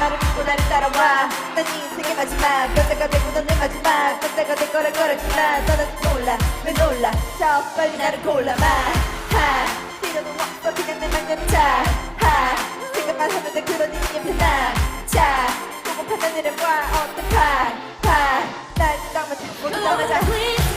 나를 믿고 나를 따라와. 난 네 인생의 마지막. 그때가 되고 넌내 마지막. 그때가 될 거라 걸었지만 떠나지 몰라. 왜 놀라? 저 빨리 나를 골라봐. 하. 필요도 없어. 그냥 내 맘대로 자하. 생각만 하는데 그런 인생의 편안 자. 보고 판단을 해봐. 어떡하? 하날 떠나자. 모두 떠나자.